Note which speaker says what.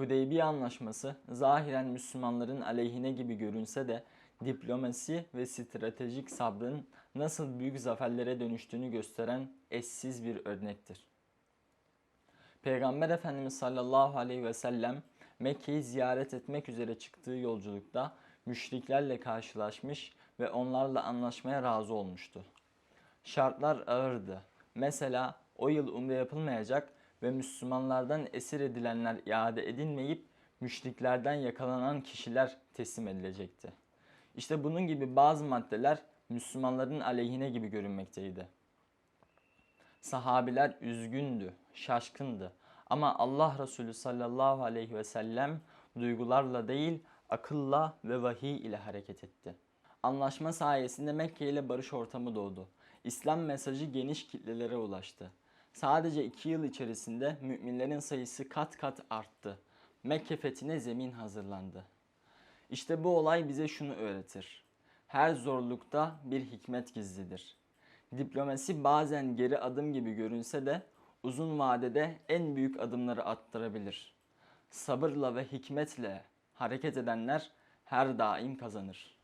Speaker 1: Hudeybiye Anlaşması zahiren Müslümanların aleyhine gibi görünse de diplomasi ve stratejik sabrın nasıl büyük zaferlere dönüştüğünü gösteren eşsiz bir örnektir. Peygamber Efendimiz sallallahu aleyhi ve sellem Mekke'yi ziyaret etmek üzere çıktığı yolculukta müşriklerle karşılaşmış ve onlarla anlaşmaya razı olmuştu. Şartlar ağırdı. Mesela o yıl umre yapılmayacak ve Müslümanlardan esir edilenler iade edilmeyip müşriklerden yakalanan kişiler teslim edilecekti. İşte bunun gibi bazı maddeler Müslümanların aleyhine gibi görünmekteydi. Sahabiler üzgündü, şaşkındı. Ama Allah Resulü sallallahu aleyhi ve sellem duygularla değil akılla ve vahiy ile hareket etti. Anlaşma sayesinde Mekke ile barış ortamı doğdu. İslam mesajı geniş kitlelere ulaştı. Sadece iki yıl içerisinde müminlerin sayısı kat kat arttı. Mekke fethine zemin hazırlandı. İşte bu olay bize şunu öğretir. Her zorlukta bir hikmet gizlidir. Diplomasi bazen geri adım gibi görünse de uzun vadede en büyük adımları attırabilir. Sabırla ve hikmetle hareket edenler her daim kazanır.